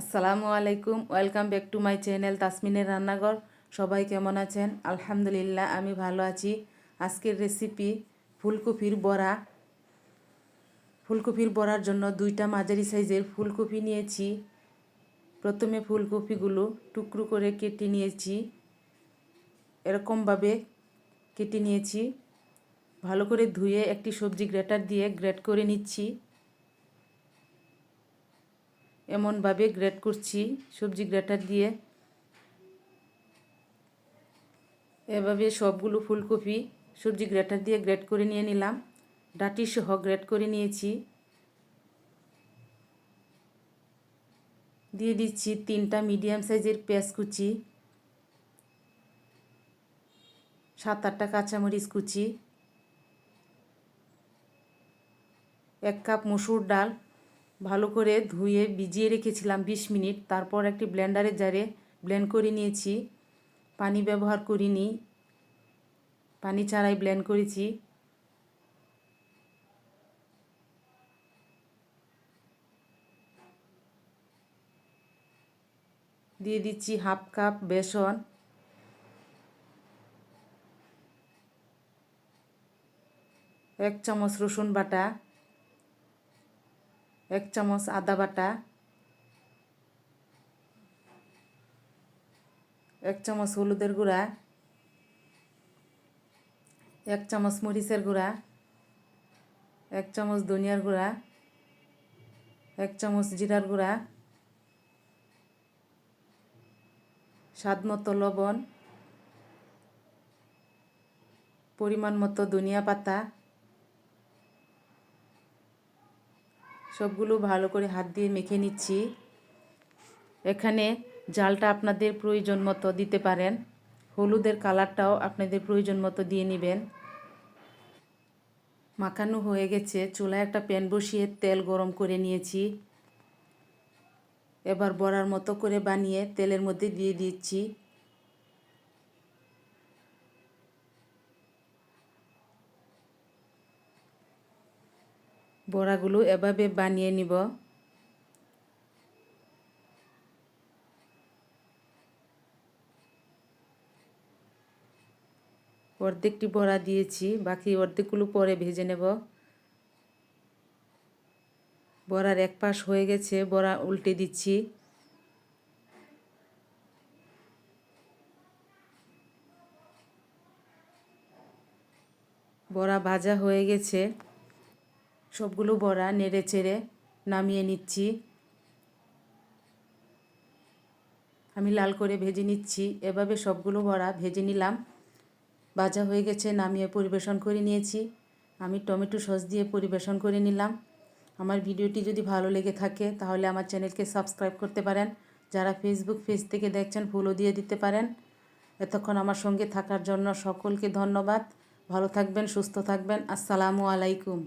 আসসালামু আলাইকুম, welcome back to my channel তাসমিনের রান্নাঘর। সবাই কেমন আছেন? আলহামদুলিল্লাহ, আমি ভালো আছি। আজকের রেসিপি ফুলকপির বড়া। ফুলকপির বড়ার জন্য দুইটা মাঝারি সাইজের ফুলকপি নিয়েছি। প্রথমে ফুলকপিগুলো টুকরো করে কেটে নিয়েছি। এরকমভাবে কেটে নিয়েছি। ভালো করে ধুয়ে একটি সবজি গ্রেটার দিয়ে গ্রেট করে নিচ্ছি। এমনভাবে গ্রেট করছি, সবজি গ্রেটার দিয়ে। এভাবে সবগুলো ফুলকপি সবজি গ্রেটার দিয়ে গ্রেট করে নিয়ে নিলাম। ডাটি সহ গ্রেট করে নিয়েছি। দিয়ে দিচ্ছি তিনটা মিডিয়াম সাইজের পেঁয়াজ কুচি, সাত আটটা কাঁচামরিচ কুচি, এক কাপ মসুর ডাল ভালো করে ধুয়ে ভিজিয়ে রেখেছিলাম বিশ মিনিট। তারপর একটি ব্লেন্ডারের জারে ব্লেন্ড করে নিয়েছি। পানি ব্যবহার করিনি। পানি ছাড়াই ব্লেন্ড করেছি। দিয়ে দিচ্ছি হাফ কাপ বেসন। এক চামচ রসুন বাটা। এক চামচ আদা বাটা, এক চামচ হলুদের গুঁড়া, এক চামচ মরিচের গুঁড়া, এক চামচ ধনিয়ার গুঁড়া, এক চামচ জিরার গুঁড়া, স্বাদ মতো লবণ, পরিমাণ মতো ধনিয়া পাতা সবগুলো ভালো করে হাত দিয়ে মেখে নিচ্ছি। এখানে জালটা আপনাদের প্রয়োজন মতো দিতে পারেন। হলুদের কালারটাও আপনাদের প্রয়োজন মতো দিয়ে নেবেন। মাখানো হয়ে গেছে। চুলায় একটা প্যান বসিয়ে তেল গরম করে নিয়েছি। এবার বড়ার মতো করে বানিয়ে তেলের মধ্যে দিয়ে দিচ্ছি। বড়াগুলো এভাবে বানিয়ে নিব। অর্ধেকটি বড়া দিয়েছি, বাকি অর্ধেকগুলো পরে ভেজে নেব। বড়ার এক পাশ হয়ে গেছে বড়া উল্টে দিচ্ছি। বড়া ভাজা হয়ে গেছে। সবগুলো বড়া নেড়ে চেড়ে নামিয়ে নিচ্ছি। আমি লাল করে ভেজে নিচ্ছি। এভাবে সবগুলো বড়া ভেজে নিলাম। ভাজা হয়ে গেছে, নামিয়ে পরিবেশন করে নিয়েছি। আমি টমেটো সস দিয়ে পরিবেশন করে নিলাম। আমার ভিডিওটি যদি ভালো লেগে থাকে, তাহলে আমার চ্যানেলকে সাবস্ক্রাইব করতে পারেন। যারা ফেসবুক পেজ থেকে দেখছেন ফুলও দিয়ে দিতে পারেন। এতক্ষণ আমার সঙ্গে থাকার জন্য সকলকে ধন্যবাদ। ভালো থাকবেন, সুস্থ থাকবেন। আসসালামু আলাইকুম।